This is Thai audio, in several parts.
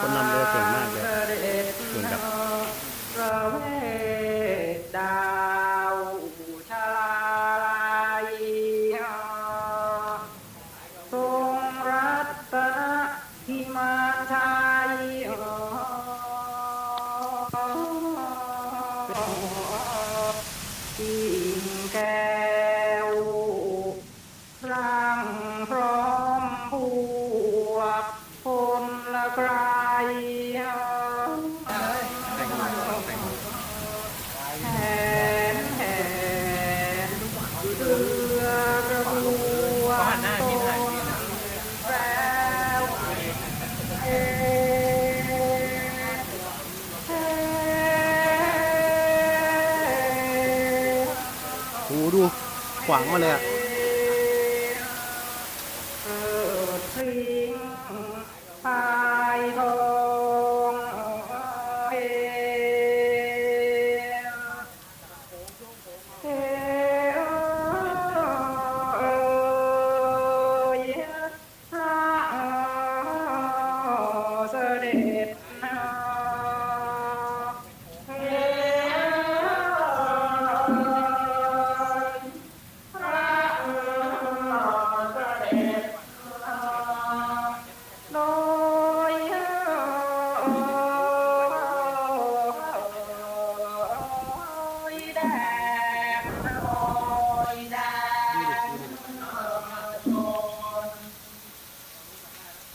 คนนำเรือเก่งมากเลยเก่งกับ ดูขวางมาเลยอะปลาย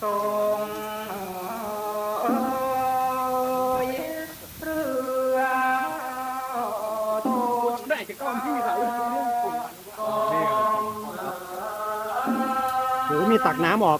ทรงเรือทงได้จะก้องที่เขาโหมีตักน้ำออก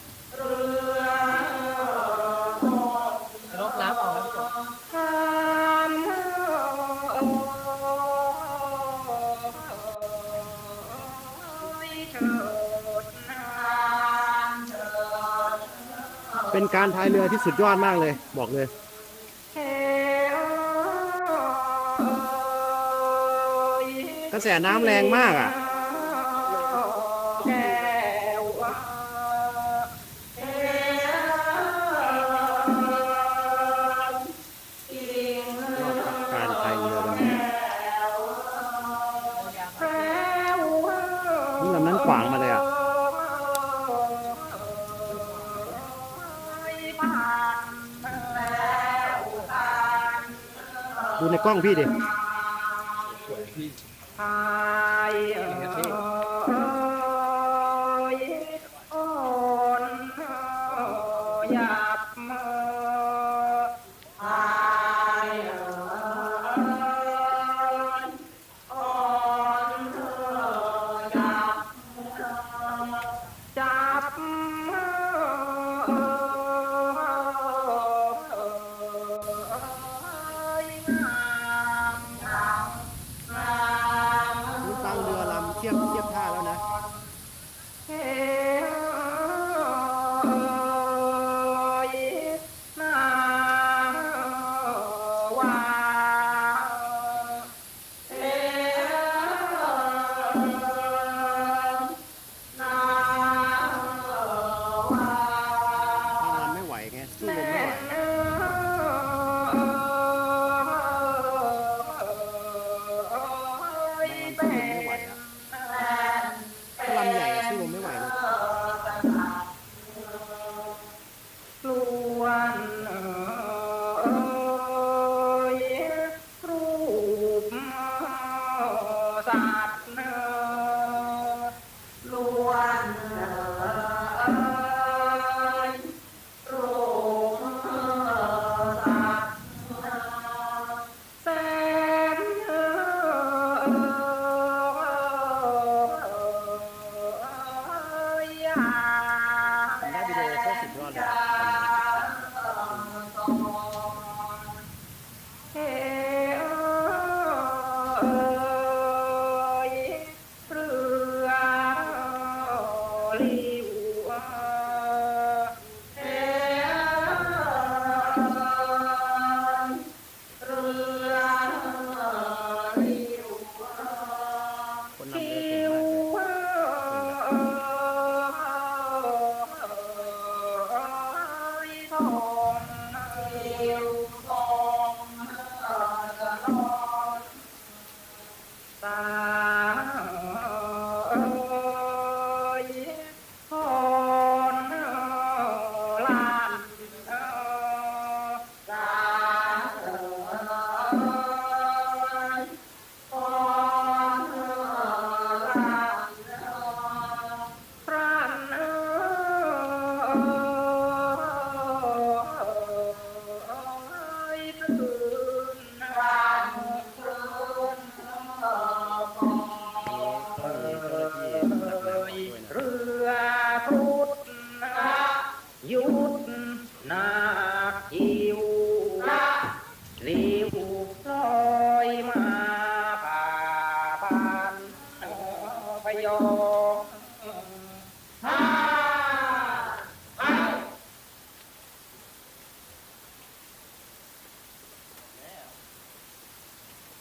เป็นการพายเรือที่สุดยอดมากเลย บอกเลย กระแสน้ำแรงมากอะ การพายเรือวันนี้นี่ลำนั้นขวางมาเลยอะ ดูในกล้องพี่ดิพายเอย ว ยุดนาคิวเลี้ยวลอยมาป่าปานพยอง